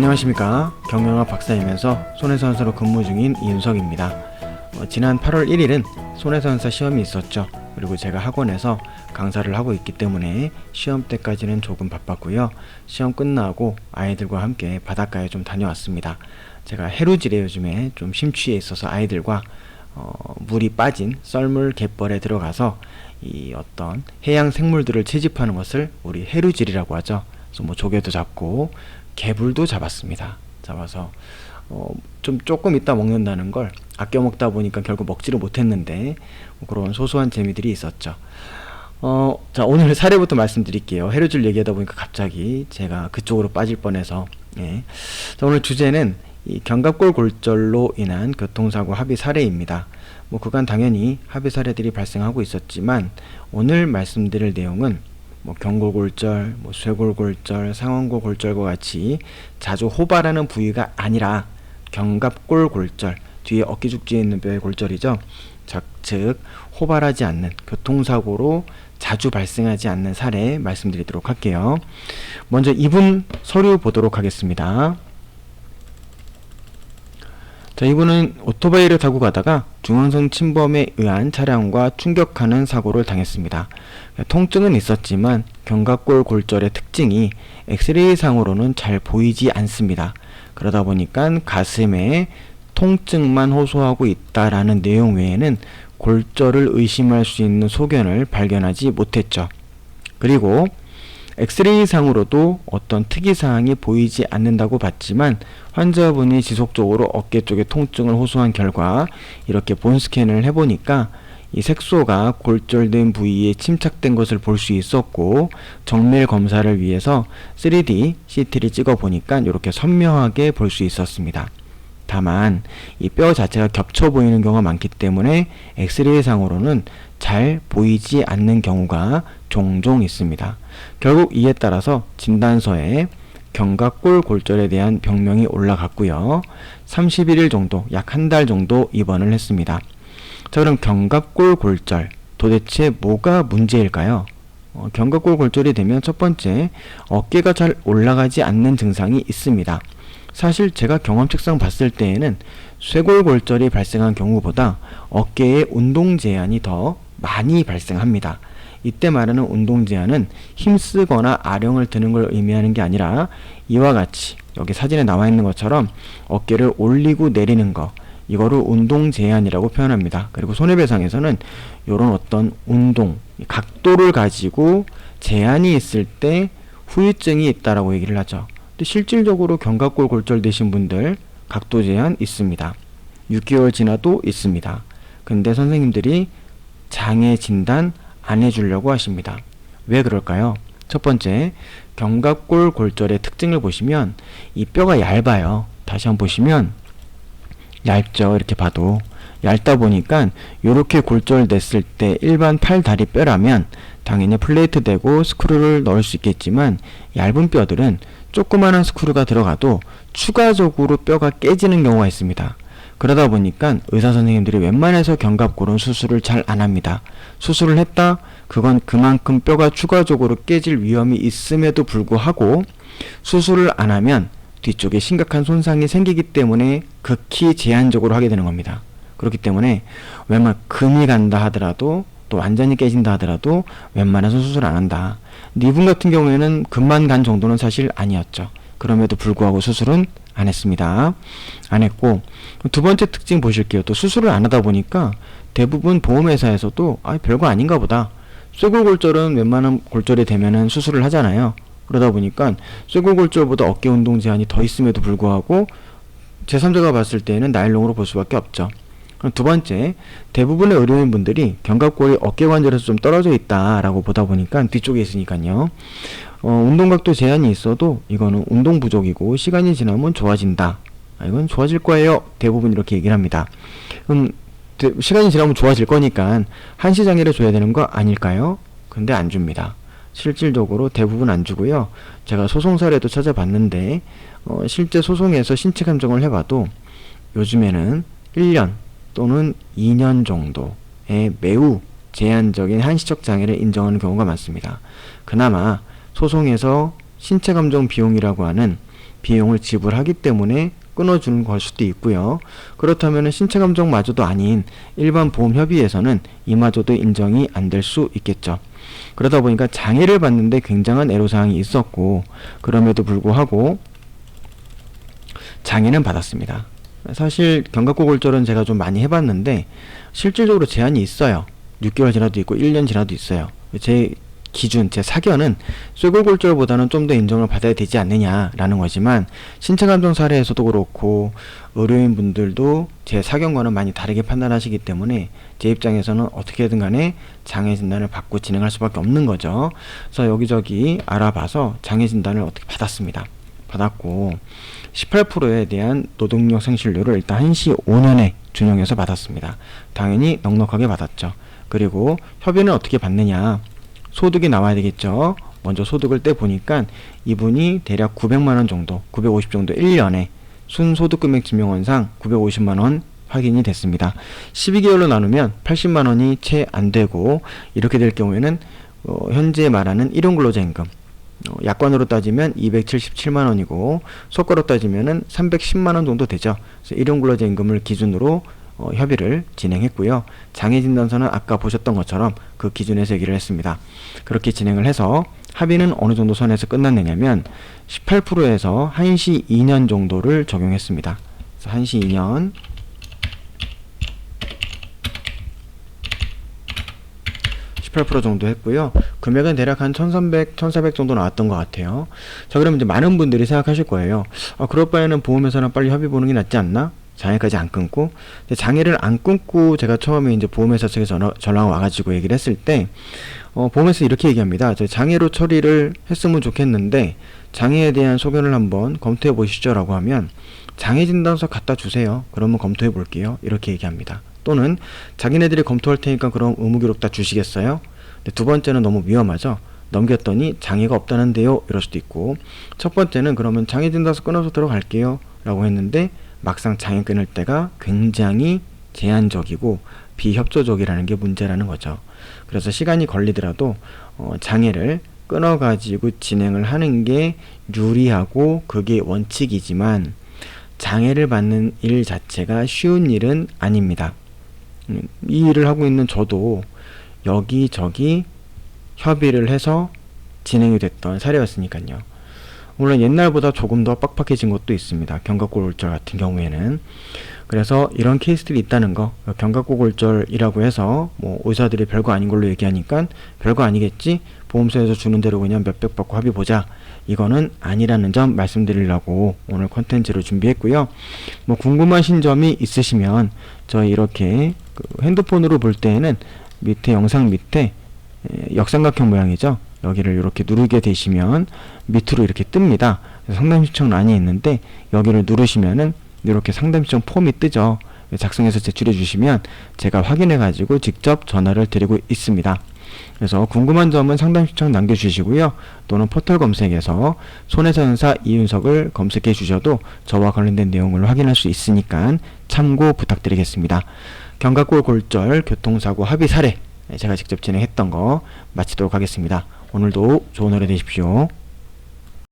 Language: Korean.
안녕하십니까. 경영학 박사이면서 손해선사로 근무 중인 이윤석입니다. 어, 지난 8월 1일은 손해선사 시험이 있었죠. 그리고 제가 학원에서 강사를 하고 있기 때문에 시험 때까지는 조금 바빴고요. 시험 끝나고 아이들과 함께 바닷가에 좀 다녀왔습니다. 제가 해루질에 요즘에 좀 심취해 있어서 아이들과 어, 물이 빠진 썰물 갯벌에 들어가서 이 어떤 해양 생물들을 채집하는 것을 우리 해루질이라고 하죠. 그래서 뭐 조개도 잡고 개불도 잡았습니다. 잡아서 어, 좀 조금 있다 먹는다는 걸 아껴 먹다 보니까 결국 먹지를 못했는데 뭐 그런 소소한 재미들이 있었죠. 어, 자 오늘 사례부터 말씀드릴게요. 해루질 얘기하다 보니까 갑자기 제가 그쪽으로 빠질 뻔해서 예. 자, 오늘 주제는 이 견갑골 골절로 인한 교통사고 합의 사례입니다. 뭐 그간 당연히 합의 사례들이 발생하고 있었지만 오늘 말씀드릴 내용은 뭐 경골골절, 뭐 쇄골골절, 상완골골절과 같이 자주 호발하는 부위가 아니라 견갑골 골절, 뒤에 어깨 죽지에 있는 뼈의 골절이죠. 즉, 즉 호발하지 않는 교통사고로 자주 발생하지 않는 사례 말씀드리도록 할게요. 먼저 이분 서류 보도록 하겠습니다. 자, 이분은 오토바이를 타고 가다가 중앙선 침범에 의한 차량과 충격하는 사고를 당했습니다. 통증은 있었지만 견갑골 골절의 특징이 엑스레이 상으로는 잘 보이지 않습니다. 그러다 보니까 가슴에 통증만 호소하고 있다라는 내용 외에는 골절을 의심할 수 있는 소견을 발견하지 못했죠. 그리고 엑스레이 상으로도 어떤 특이사항이 보이지 않는다고 봤지만 환자분이 지속적으로 어깨 쪽에 통증을 호소한 결과 이렇게 본 스캔을 해보니까 이 색소가 골절된 부위에 침착된 것을 볼 수 있었고 정밀 검사를 위해서 3D CT를 찍어 보니까 이렇게 선명하게 볼 수 있었습니다. 다만 이 뼈 자체가 겹쳐 보이는 경우가 많기 때문에 엑스레이 상으로는 잘 보이지 않는 경우가 종종 있습니다. 결국 이에 따라서 진단서에 견갑골 골절에 대한 병명이 올라갔고요. 31일 정도, 약 한 달 정도 입원을 했습니다. 자, 그럼 견갑골 골절 도대체 뭐가 문제일까요? 어, 견갑골 골절이 되면 첫 번째 어깨가 잘 올라가지 않는 증상이 있습니다. 사실 제가 경험 책상 봤을 때에는 쇄골 골절이 발생한 경우보다 어깨에 운동 제한이 더 많이 발생합니다. 이때 말하는 운동 제한은 힘쓰거나 아령을 드는 걸 의미하는 게 아니라 이와 같이 여기 사진에 나와 있는 것처럼 어깨를 올리고 내리는 거 이거를 운동 제한이라고 표현합니다. 그리고 손해배상에서는 이런 어떤 운동 각도를 가지고 제한이 있을 때 후유증이 있다라고 얘기를 하죠. 근데 실질적으로 견갑골 골절 되신 분들 각도 제한 있습니다. 6개월 지나도 있습니다. 근데 선생님들이 장애 진단 안 해주려고 하십니다. 왜 그럴까요? 첫 번째, 견갑골 골절의 특징을 보시면 이 뼈가 얇아요. 다시 한번 보시면 얇죠. 이렇게 봐도 얇다 보니까 이렇게 골절됐을 때 일반 팔 다리 뼈라면 당연히 플레이트 대고 스크루를 넣을 수 있겠지만 얇은 뼈들은 조그마한 스크루가 들어가도 추가적으로 뼈가 깨지는 경우가 있습니다. 그러다 보니까 의사 선생님들이 웬만해서 견갑골은 수술을 잘 안 합니다. 수술을 했다? 그건 그만큼 뼈가 추가적으로 깨질 위험이 있음에도 불구하고 수술을 안 하면 뒤쪽에 심각한 손상이 생기기 때문에 극히 제한적으로 하게 되는 겁니다. 그렇기 때문에 웬만 금이 간다 하더라도 또 완전히 깨진다 하더라도 웬만해서 수술 안 한다. 이분 같은 경우에는 금만 간 정도는 사실 아니었죠. 그럼에도 불구하고 수술은 안 했습니다. 안 했고 두 번째 특징 보실게요. 또 수술을 안 하다 보니까 대부분 보험회사에서도 아 별거 아닌가 보다. 쇄골골절은 웬만한 골절이 되면은 수술을 하잖아요. 그러다 보니까 쇄골골절보다 어깨 운동 제한이 더 있음에도 불구하고 제3자가 봤을 때는 나일론으로 볼 수밖에 없죠. 그럼 두 번째, 대부분의 의료인분들이 견갑골이 어깨 관절에서 좀 떨어져 있다라고 보다 보니까 뒤쪽에 있으니까요. 어, 운동각도 제한이 있어도 이거는 운동 부족이고 시간이 지나면 좋아진다. 아, 이건 좋아질 거예요. 대부분 이렇게 얘기를 합니다. 그럼 대, 시간이 지나면 좋아질 거니까 한시 장애를 줘야 되는 거 아닐까요? 근데 안 줍니다. 실질적으로 대부분 안 주고요. 제가 소송 사례도 찾아봤는데 어, 실제 소송에서 신체 감정을 해봐도 요즘에는 1년 또는 2년 정도의 매우 제한적인 한시적 장애를 인정하는 경우가 많습니다. 그나마 소송에서 신체 감정 비용이라고 하는 비용을 지불하기 때문에 끊어주는 걸 수도 있고요. 그렇다면 신체 감정마저도 아닌 일반 보험 협의에서는 이마저도 인정이 안 될 수 있겠죠. 그러다 보니까 장애를 받는데 굉장한 애로사항이 있었고 그럼에도 불구하고 장애는 받았습니다. 사실 견갑골 골절은 제가 좀 많이 해봤는데 실질적으로 제한이 있어요. 6개월 지나도 있고 1년 지나도 있어요. 제 기준, 제 사견은 쇠골골절보다는 좀 더 인정을 받아야 되지 않느냐라는 거지만 신체 감정 사례에서도 그렇고 의료인 분들도 제 사견과는 많이 다르게 판단하시기 때문에 제 입장에서는 어떻게든 간에 장애 진단을 받고 진행할 수밖에 없는 거죠. 그래서 여기저기 알아봐서 장애 진단을 어떻게 받았습니다. 받았고 18%에 대한 노동력 생실료를 일단 한시 5년에 준용해서 받았습니다. 당연히 넉넉하게 받았죠. 그리고 협의는 어떻게 받느냐? 소득이 나와야 되겠죠. 먼저 소득을 떼 보니까 이분이 대략 900만 원 정도, 950 정도 1년에 순소득 금액 증명원상 950만 원 확인이 됐습니다. 12개월로 나누면 80만 원이 채 안 되고 이렇게 될 경우에는 어, 현재 말하는 일용 근로자 임금 어, 약관으로 따지면 277만 원이고 속가로 따지면 은 310만 원 정도 되죠. 그래서 일용 근로자 임금을 기준으로 어, 협의를 진행했고요. 장애 진단서는 아까 보셨던 것처럼 그 기준에서 얘기를 했습니다. 그렇게 진행을 해서 합의는 어느 정도 선에서 끝났느냐면 18%에서 한시 2년 정도를 적용했습니다. 그래서 한시 2년 18% 정도 했고요. 금액은 대략 한 1300, 1400 정도 나왔던 것 같아요. 자, 그러면 이제 많은 분들이 생각하실 거예요. 아, 그럴 바에는 보험회사랑 빨리 협의 보는 게 낫지 않나? 장애까지 안 끊고. 장애를 안 끊고 제가 처음에 이제 보험회사 측에 전화, 전화가 와가지고 얘기를 했을 때, 어, 보험회사 이렇게 얘기합니다. 저 장애로 처리를 했으면 좋겠는데, 장애에 대한 소견을 한번 검토해 보시죠라고 하면, 장애 진단서 갖다 주세요. 그러면 검토해 볼게요. 이렇게 얘기합니다. 또는 자기네들이 검토할 테니까 그럼 의무 기록 다 주시겠어요? 두 번째는 너무 위험하죠. 넘겼더니 장애가 없다는데요. 이럴 수도 있고 첫 번째는 그러면 장애 진단서 끊어서 들어갈게요. 라고 했는데 막상 장애 끊을 때가 굉장히 제한적이고 비협조적이라는 게 문제라는 거죠. 그래서 시간이 걸리더라도 어, 장애를 끊어가지고 진행을 하는 게 유리하고 그게 원칙이지만 장애를 받는 일 자체가 쉬운 일은 아닙니다. 음, 이 일을 하고 있는 저도 여기저기 협의를 해서 진행이 됐던 사례였으니까요. 물론 옛날보다 조금 더 빡빡해진 것도 있습니다. 견갑골골절 같은 경우에는. 그래서 이런 케이스들이 있다는 거, 견갑골골절이라고 해서 뭐 의사들이 별거 아닌 걸로 얘기하니까 별거 아니겠지? 보험사에서 주는 대로 그냥 몇백 받고 합의 보자. 이거는 아니라는 점 말씀드리려고 오늘 컨텐츠를 준비했고요. 뭐 궁금하신 점이 있으시면 저희 이렇게 그 핸드폰으로 볼 때에는 밑에 영상 밑에 에, 역삼각형 모양이죠. 여기를 이렇게 누르게 되시면 밑으로 이렇게 뜹니다. 상담 신청란이 있는데 여기를 누르시면은 이렇게 상담 신청 폼이 뜨죠. 작성해서 제출해 주시면 제가 확인해 가지고 직접 전화를 드리고 있습니다. 그래서 궁금한 점은 상담 신청 남겨주시고요. 또는 포털 검색에서 손해사연사 이윤석을 검색해 주셔도 저와 관련된 내용을 확인할 수 있으니까 참고 부탁드리겠습니다. 견갑골 골절 교통사고 합의 사례 제가 직접 진행했던 거 마치도록 하겠습니다. 오늘도 좋은 하루 되십시오.